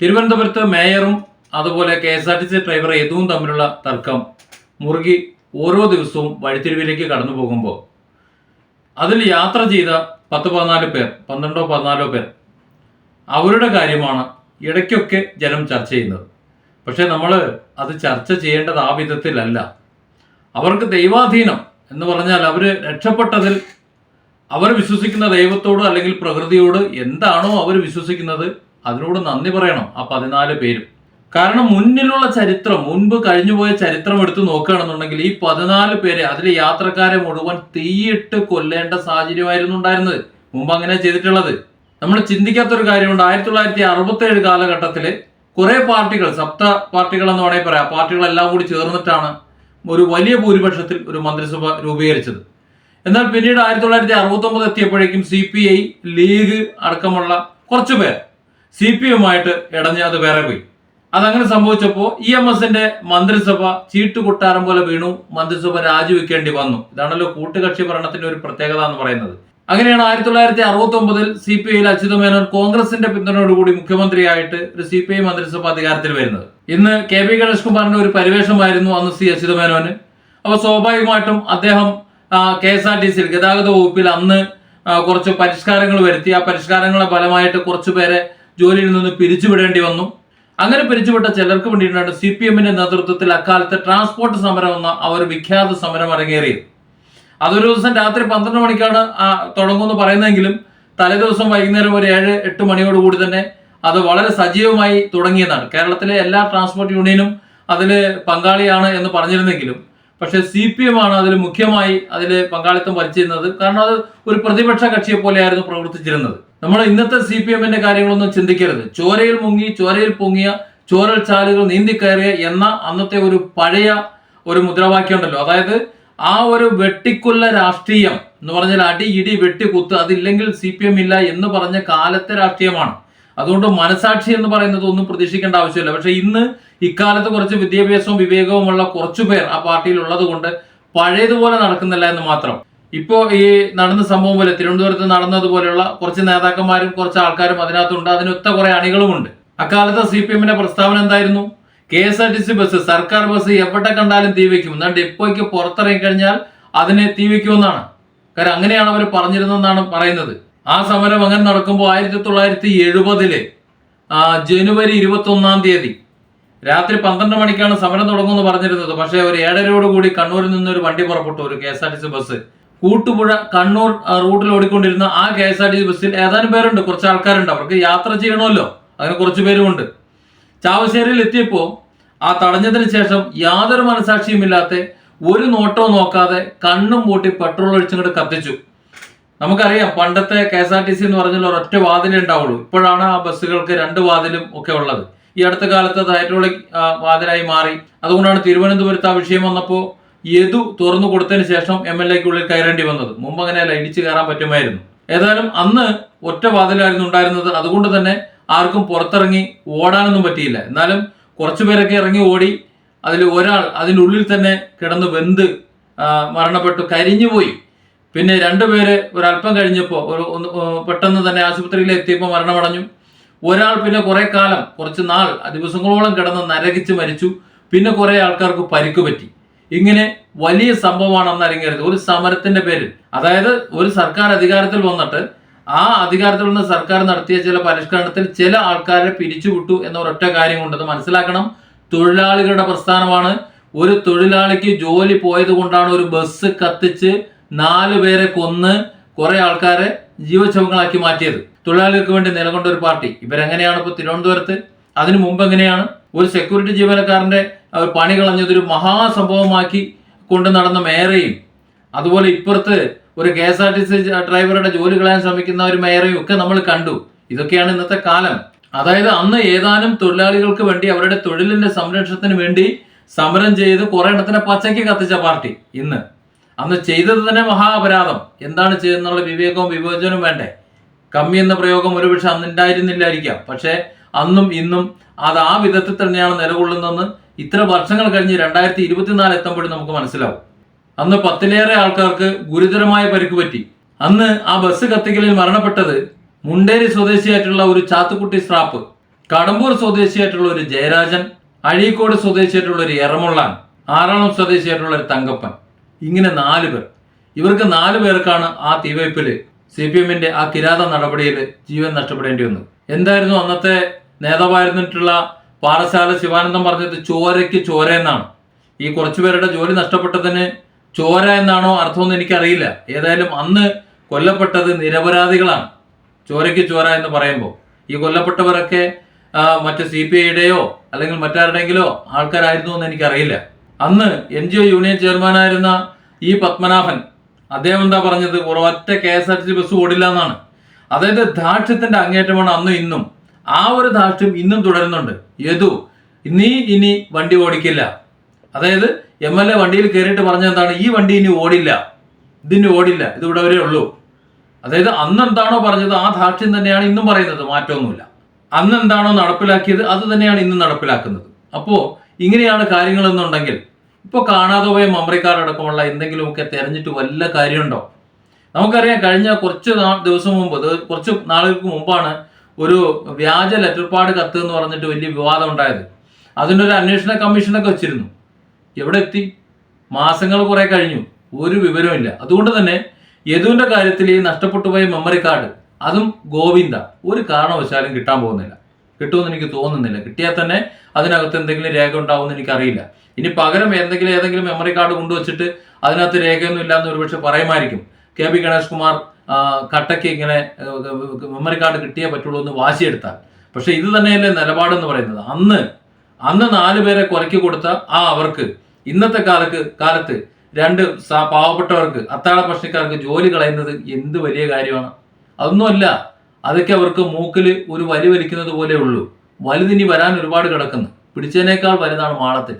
തിരുവനന്തപുരത്ത് മേയറും അതുപോലെ K S R T C driver യദുവും തമ്മിലുള്ള തർക്കം മുറുകി ഓരോ ദിവസവും വഴിത്തിരിവിലേക്ക് കടന്നു പോകുമ്പോൾ അതിൽ യാത്ര ചെയ്ത പത്ത് പതിനാല് പേർ പന്ത്രണ്ടോ പതിനാലോ പേർ അവരുടെ കാര്യമാണ് ഇടയ്ക്കൊക്കെ ജനം ചർച്ച ചെയ്യുന്നത്. പക്ഷേ നമ്മൾ അത് ചർച്ച ചെയ്യേണ്ടത് ആ വിധത്തിലല്ല. അവർക്ക് ദൈവാധീനം എന്ന് പറഞ്ഞാൽ അവർ രക്ഷപ്പെട്ടതിൽ അവർ വിശ്വസിക്കുന്ന ദൈവത്തോട് അല്ലെങ്കിൽ പ്രകൃതിയോട് എന്താണോ അവർ വിശ്വസിക്കുന്നത് അതിനോട് നന്ദി പറയണം ആ പതിനാല് പേരും. കാരണം മുന്നിലുള്ള ചരിത്രം മുൻപ് കഴിഞ്ഞുപോയ ചരിത്രം എടുത്തു നോക്കുകയാണെന്നുണ്ടെങ്കിൽ ഈ പതിനാല് പേരെ അതിലെ യാത്രക്കാരെ മുഴുവൻ തീയിട്ട് കൊല്ലേണ്ട സാഹചര്യമായിരുന്നു ഉണ്ടായിരുന്നത്. മുമ്പ് അങ്ങനെ ചെയ്തിട്ടുള്ളത്. നമ്മൾ ചിന്തിക്കാത്തൊരു കാര്യമുണ്ട്. ആയിരത്തി തൊള്ളായിരത്തി അറുപത്തി ഏഴ് കാലഘട്ടത്തിൽ കുറെ പാർട്ടികൾ സപ്ത പാർട്ടികൾ എന്ന് വേണമെങ്കിൽ പറയാം. പാർട്ടികളെല്ലാം കൂടി ചേർന്നിട്ടാണ് ഒരു വലിയ ഭൂരിപക്ഷത്തിൽ ഒരു മന്ത്രിസഭ രൂപീകരിച്ചത്. എന്നാൽ പിന്നീട് ആയിരത്തി തൊള്ളായിരത്തി അറുപത്തി ഒമ്പത് എത്തിയപ്പോഴേക്കും സി പി ഐ ലീഗ് അടക്കമുള്ള കുറച്ചു പേർ സി പി എമ്മായിട്ട് ഇടഞ്ഞ് അത് വേറെ പോയി. അതങ്ങനെ സംഭവിച്ചപ്പോൾ ഇ എം എസിന്റെ മന്ത്രിസഭ ചീട്ടുകൊട്ടാരം പോലെ വീണു മന്ത്രിസഭ രാജിവെക്കേണ്ടി വന്നു. ഇതാണല്ലോ കൂട്ടുകക്ഷി ഭരണത്തിന്റെ ഒരു പ്രത്യേകത എന്ന് പറയുന്നത്. അങ്ങനെയാണ് ആയിരത്തി തൊള്ളായിരത്തി അറുപത്തി ഒമ്പതിൽ സി പി ഐയിൽ അച്യുത മേനോൻ കോൺഗ്രസിന്റെ പിന്തുണയോടുകൂടി മുഖ്യമന്ത്രിയായിട്ട് ഒരു സി പി ഐ മന്ത്രിസഭ അധികാരത്തിൽ വരുന്നത്. ഇന്ന് കെ പി ഗണേഷ് കുമാറിന്റെ ഒരു പരിവേഷമായിരുന്നു അന്ന് സി അച്യുത മേനോന്. അപ്പൊ സ്വാഭാവികമായിട്ടും അദ്ദേഹം കെ എസ് ആർ ടി സിയിൽ ഗതാഗത വകുപ്പിൽ അന്ന് കുറച്ച് പരിഷ്കാരങ്ങൾ വരുത്തി. ആ പരിഷ്കാരങ്ങളുടെ ഫലമായിട്ട് കുറച്ചു പേരെ ജോലിയിൽ നിന്ന് പിരിച്ചുവിടേണ്ടി വന്നു. അങ്ങനെ പിരിച്ചുവിട്ട ചിലർക്ക് വേണ്ടിയിട്ടാണ് സി പി എമ്മിന്റെ നേതൃത്വത്തിൽ അക്കാലത്ത് ട്രാൻസ്പോർട്ട് സമരം എന്ന ആ ഒരു വിഖ്യാത സമരം അരങ്ങേറിയത്. അതൊരു ദിവസം രാത്രി പന്ത്രണ്ട് മണിക്കാണ് തുടങ്ങുമെന്ന് പറയുന്നതെങ്കിലും തലേദിവസം വൈകുന്നേരം ഒരു ഏഴ് എട്ട് മണിയോട് കൂടി തന്നെ അത് വളരെ സജീവമായി തുടങ്ങിയതാണ്. കേരളത്തിലെ എല്ലാ ട്രാൻസ്പോർട്ട് യൂണിയനും അതിൽ പങ്കാളിയാണ് എന്ന് പറഞ്ഞിരുന്നെങ്കിലും പക്ഷേ സി പി എം ആണ് അതിൽ മുഖ്യമായി അതിൽ പങ്കാളിത്തം വലിച്ചിരുന്നത് കാരണം അത് ഒരു പ്രതിപക്ഷ കക്ഷിയെ പോലെയായിരുന്നു പ്രവർത്തിച്ചിരുന്നത്. നമ്മൾ ഇന്നത്തെ സി പി എമ്മിന്റെ കാര്യങ്ങളൊന്നും ചിന്തിക്കരുത്. ചോരയിൽ മുങ്ങി ചോരയിൽ പൊങ്ങിയ ചോരൽ ചാലുകൾ നീന്തി കയറിയ എന്ന അന്നത്തെ ഒരു പഴയ ഒരു മുദ്രാവാക്യം ഉണ്ടല്ലോ അതായത് ആ ഒരു വെട്ടിക്കൊല്ല രാഷ്ട്രീയം എന്ന് പറഞ്ഞാൽ അടി ഇടി വെട്ടിക്കുത്ത് അതില്ലെങ്കിൽ സി പി എം ഇല്ല എന്ന് പറഞ്ഞ കാലത്തെ രാഷ്ട്രീയമാണ്. അതുകൊണ്ട് മനസാക്ഷി എന്ന് പറയുന്നത് ഒന്നും പ്രതീക്ഷിക്കേണ്ട ആവശ്യമില്ല. പക്ഷെ ഇന്ന് ഇക്കാലത്ത് കുറച്ച് വിദ്യാഭ്യാസവും വിവേകവുമുള്ള കുറച്ചു പേർ ആ പാർട്ടിയിൽ ഉള്ളത് കൊണ്ട് പഴയതുപോലെ നടക്കുന്നില്ല എന്ന് മാത്രം. ഇപ്പോ ഈ നടന്ന സംഭവം പോലെ തിരുവനന്തപുരത്ത് നടന്നതുപോലെയുള്ള കുറച്ച് നേതാക്കന്മാരും കുറച്ച് ആൾക്കാരും അതിനകത്തുണ്ട്. അതിനൊത്ത കുറെ അണികളുമുണ്ട്. അക്കാലത്ത് സി പി എമ്മിന്റെ പ്രസ്താവന എന്തായിരുന്നു? K S R T C bus സർക്കാർ ബസ് എവിടെ കണ്ടാലും തീ വയ്ക്കും. എന്നാൽ ഡെപ്പോയ്ക്ക് പുറത്തിറങ്ങി കഴിഞ്ഞാൽ അതിനെ തീ വയ്ക്കുമെന്നാണ്. കാരണം അങ്ങനെയാണ് അവർ പറഞ്ഞിരുന്നതെന്നാണ് പറയുന്നത്. ആ സമരം അങ്ങനെ നടക്കുമ്പോൾ ആയിരത്തി തൊള്ളായിരത്തി എഴുപതിൽ ജനുവരി ഇരുപത്തി ഒന്നാം തീയതി രാത്രി പന്ത്രണ്ട് മണിക്കാണ് സമരം തുടങ്ങുമെന്ന് പറഞ്ഞിരുന്നത്. പക്ഷേ ഒരു ഏഴരയോട് കൂടി കണ്ണൂരിൽ നിന്ന് ഒരു വണ്ടി പുറപ്പെട്ടു. ഒരു K S R T C bus. Koottupuzha Kannur റൂട്ടിൽ ഓടിക്കൊണ്ടിരുന്ന ആ K S R T C ബസ്സിൽ ഏതാനും പേരുണ്ട്. കുറച്ച് ആൾക്കാരുണ്ട്. അവർക്ക് യാത്ര ചെയ്യണമല്ലോ. അങ്ങനെ കുറച്ച് പേരുമുണ്ട്. ചാവശ്ശേരിയിൽ എത്തിയപ്പോൾ ആ തടഞ്ഞതിന് ശേഷം യാതൊരു മനസാക്ഷിയുമില്ലാത്ത ഒരു നോട്ടവും നോക്കാതെ കണ്ണും പൂട്ടി പെട്രോൾ ഒഴിച്ചിങ്ങോട്ട് കത്തിച്ചു. നമുക്കറിയാം പണ്ടത്തെ K S R T C എന്ന് പറഞ്ഞാൽ ഒരൊറ്റ വാതിലേ ഉണ്ടാവുള്ളൂ. ഇപ്പോഴാണ് ആ ബസ്സുകൾക്ക് രണ്ട് വാതിലും ഒക്കെ ഉള്ളത്. ഈ അടുത്ത കാലത്ത് ഹൈഡ്രോളിക് വാതിലായി മാറി. അതുകൊണ്ടാണ് തിരുവനന്തപുരത്ത് ആ വിഷയം വന്നപ്പോൾ യദു തുറന്നു കൊടുത്തതിന് ശേഷം എം എൽ എക്കുള്ളിൽ കയറേണ്ടി വന്നത്. മുമ്പ് അങ്ങനെയല്ല ഇടിച്ചു കയറാൻ പറ്റുമായിരുന്നു. ഏതായാലും അന്ന് ഒറ്റ വാതിലായിരുന്നു ഉണ്ടായിരുന്നത്. അതുകൊണ്ട് തന്നെ ആർക്കും പുറത്തിറങ്ങി ഓടാനൊന്നും പറ്റിയില്ല. എന്നാലും കുറച്ചു പേരൊക്കെ ഇറങ്ങി ഓടി അതിൽ ഒരാൾ അതിന്റെ ഉള്ളിൽ തന്നെ കിടന്ന് വെന്ത് മരണപ്പെട്ടു കരിഞ്ഞുപോയി പിന്നെ രണ്ടുപേര് ഒരല്പം കഴിഞ്ഞപ്പോൾ ഒരു പെട്ടെന്ന് തന്നെ ആശുപത്രിയിൽ എത്തിയപ്പോൾ മരണമടഞ്ഞു. ഒരാൾ പിന്നെ കുറെ കാലം കുറച്ച് നാൾ ദിവസങ്ങളോളം കിടന്ന് നരകിച്ച് മരിച്ചു. പിന്നെ കുറേ ആൾക്കാർക്ക് പരിക്ക് പറ്റി. ഇങ്ങനെ വലിയ സംഭവമാണെന്ന് അറിയരുത് ഒരു സമരത്തിന്റെ പേരിൽ. അതായത് ഒരു സർക്കാർ അധികാരത്തിൽ വന്നിട്ട് ആ അധികാരത്തിൽ നിന്ന് സർക്കാർ നടത്തിയ ചില പരിഷ്കരണത്തിൽ ചില ആൾക്കാരെ പിരിച്ചുവിട്ടു എന്ന ഒരൊറ്റ കാര്യം കൊണ്ടത് മനസ്സിലാക്കണം. തൊഴിലാളികളുടെ പ്രസ്ഥാനമാണ്. ഒരു തൊഴിലാളിക്ക് ജോലി പോയത് കൊണ്ടാണ് ഒരു ബസ് കത്തിച്ച് നാല് പേരെ കൊന്ന് കുറെ ആൾക്കാരെ ജീവശവങ്ങളാക്കി മാറ്റിയത്. തൊഴിലാളികൾക്ക് വേണ്ടി നിലകൊണ്ട ഒരു പാർട്ടി. ഇവരെങ്ങനെയാണ് ഇപ്പോൾ തിരുവനന്തപുരത്ത്? അതിനു മുമ്പ് എങ്ങനെയാണ്? ഒരു സെക്യൂരിറ്റി ജീവനക്കാരന്റെ പണി കളഞ്ഞതൊരു മഹാസംഭവമാക്കി കൊണ്ട് നടന്ന മേയറേയും അതുപോലെ ഇപ്പുറത്ത് ഒരു K S R T C ഡ്രൈവറുടെ ജോലി കളയാൻ ശ്രമിക്കുന്ന ഒരു മേയറേയും ഒക്കെ നമ്മൾ കണ്ടു. ഇതൊക്കെയാണ് ഇന്നത്തെ കാലം. അതായത് അന്ന് ഏതാനും തൊഴിലാളികൾക്ക് വേണ്ടി അവരുടെ തൊഴിലിന്റെ സംരക്ഷണത്തിന് വേണ്ടി സമരം ചെയ്ത് കുറെ എണ്ണത്തിനെ പച്ചയ്ക്ക് കത്തിച്ച പാർട്ടി ഇന്ന്. അന്ന് ചെയ്തത് തന്നെ മഹാ അപരാധം എന്താണ് ചെയ്തെന്നുള്ള വിവേകവും വിവേചനവും വേണ്ടേ? കമ്മി എന്ന പ്രയോഗം ഒരുപക്ഷെ അന്ന് ഉണ്ടായിരുന്നില്ലായിരിക്കാം. പക്ഷേ അന്നും ഇന്നും അത് ആ വിധത്തിൽ തന്നെയാണ് നിലകൊള്ളുന്നതെന്ന് ഇത്ര വർഷങ്ങൾ കഴിഞ്ഞ് രണ്ടായിരത്തി ഇരുപത്തിനാല് എത്തുമ്പോഴും നമുക്ക് മനസ്സിലാവും. അന്ന് പത്തിലേറെ ആൾക്കാർക്ക് ഗുരുതരമായ പരിക്ക് പറ്റി. അന്ന് ആ ബസ് കത്തിക്കലിൽ മരണപ്പെട്ടത് മുണ്ടേരി സ്വദേശിയായിട്ടുള്ള ഒരു ചാത്തുക്കുട്ടി സ്രാപ്പ് കടമ്പൂർ സ്വദേശിയായിട്ടുള്ള ഒരു ജയരാജൻ അഴീക്കോട് സ്വദേശിയായിട്ടുള്ള ഒരു എറമുള്ളാൻ ആറാളം സ്വദേശിയായിട്ടുള്ള ഒരു തങ്കപ്പൻ. ഇങ്ങനെ നാല് പേർ. ഇവർക്ക് നാല് പേർക്കാണ് ആ തീവയ്പിൽ സി പി എമ്മിന്റെ ആ കിരാത നടപടിയിൽ ജീവൻ നഷ്ടപ്പെടേണ്ടി വന്നത്. എന്തായിരുന്നു അന്നത്തെ നേതാവായിരുന്നിട്ടുള്ള പാറശാല ശിവാനന്ദം പറഞ്ഞത് ചോരയ്ക്ക് ചോര എന്നാണ്. ഈ കുറച്ചു പേരുടെ ജോലി നഷ്ടപ്പെട്ടതിന് ചോര എന്നാണോ അർത്ഥമെന്ന് എനിക്കറിയില്ല. ഏതായാലും അന്ന് കൊല്ലപ്പെട്ടത് നിരപരാധികളാണ്. ചോരയ്ക്ക് ചോര എന്ന് പറയുമ്പോൾ. ഈ കൊല്ലപ്പെട്ടവരൊക്കെ മറ്റു സി പി ഐയുടെയോ അല്ലെങ്കിൽ മറ്റാരുടെയെങ്കിലോ ആൾക്കാരായിരുന്നു എന്ന് എനിക്കറിയില്ല. അന്ന് എൻ ജി ഒ യൂണിയൻ ചെയർമാനായിരുന്ന ഈ പത്മനാഭൻ അദ്ദേഹം എന്താ പറഞ്ഞത്? ഒരൊറ്റ K S R T C bus ഓടില്ല എന്നാണ്. അതായത് ധാർഷ്ട്യത്തിന്റെ അങ്ങേറ്റമാണ് അന്നും ഇന്നും. ആ ഒരു ധാർഷ്ട്യം ഇന്നും തുടരുന്നുണ്ട്. യദു നീ ഇനി വണ്ടി ഓടിക്കില്ല. അതായത് എം എൽ എ വണ്ടിയിൽ കയറിയിട്ട് പറഞ്ഞെന്താണ് ഈ വണ്ടി ഇനി ഓടില്ല. ഇതിന് ഓടില്ല. ഇത് ഇവിടെ വരെ ഉള്ളൂ. അതായത് അന്ന് എന്താണോ പറഞ്ഞത് ആ ധാർഷ്ട്യം തന്നെയാണ് ഇന്നും പറയുന്നത്. മാറ്റമൊന്നുമില്ല. അന്ന് എന്താണോ നടപ്പിലാക്കിയത് അത് തന്നെയാണ് ഇന്നും നടപ്പിലാക്കുന്നത്. അപ്പോൾ ഇങ്ങനെയാണ് കാര്യങ്ങൾ എന്നുണ്ടെങ്കിൽ ഇപ്പോൾ കാണാതെ പോയ മമ്പ്രിക്കാരടക്കമുള്ള എന്തെങ്കിലുമൊക്കെ തെരഞ്ഞിട്ട് വല്ല കാര്യമുണ്ടോ? നമുക്കറിയാം കഴിഞ്ഞ കുറച്ച് ദിവസം മുമ്പ് കുറച്ച് നാളുകൾക്ക് മുമ്പാണ് ഒരു വ്യാജ ലെറ്റർപാട് കത്ത് എന്ന് പറഞ്ഞിട്ട് വലിയ വിവാദം ഉണ്ടായത്. അതിന്റെ ഒരു അന്വേഷണ കമ്മീഷനൊക്കെ വെച്ചിരുന്നു. എവിടെ എത്തി? മാസങ്ങൾ കുറെ കഴിഞ്ഞു. ഒരു വിവരമില്ല അതുകൊണ്ട് തന്നെ യദുവിന്റെ കാര്യത്തിൽ ഈ നഷ്ടപ്പെട്ടു പോയ മെമ്മറി കാർഡ് അതും ഗോവിന്ദ. ഒരു കാരണവശാലും കിട്ടാൻ പോകുന്നില്ല. കിട്ടുമെന്ന് എനിക്ക് തോന്നുന്നില്ല. കിട്ടിയാൽ തന്നെ അതിനകത്ത് എന്തെങ്കിലും രേഖ ഉണ്ടാവുമെന്ന് എനിക്കറിയില്ല. ഇനി പകരം എന്തെങ്കിലും ഏതെങ്കിലും മെമ്മറി കാർഡ് കൊണ്ടുവച്ചിട്ട് അതിനകത്ത് രേഖയൊന്നും ഇല്ലാന്ന് ഒരുപക്ഷെ പറയുമായിരിക്കും. കെ പി ഗണേഷ് കുമാർ കട്ടയ്ക്ക് ഇങ്ങനെ മെമ്മറി കാർഡ് കിട്ടിയേ പറ്റുള്ളൂ എന്ന് വാശിയെടുത്താൽ. പക്ഷെ ഇത് തന്നെയല്ലേ നിലപാടെന്ന് പറയുന്നത്. അന്ന് അന്ന് നാലു പേരെ കുറയ്ക്ക് കൊടുത്ത ആ അവർക്ക് ഇന്നത്തെ കാലത്ത് കാലത്ത് രണ്ട് പാവപ്പെട്ടവർക്ക് അത്താഴ പ്രശ്നക്കാർക്ക് ജോലി കളയുന്നത് എന്ത് വലിയ കാര്യമാണ്? അതൊന്നുമല്ല. അതൊക്കെ അവർക്ക് മൂക്കിൽ ഒരു വലി വലിക്കുന്നത് പോലെ ഉള്ളൂ. വലുതിനി വരാൻ ഒരുപാട് കിടക്കുന്നു. പിടിച്ചതിനേക്കാൾ വലുതാണ് മാളത്തിൽ.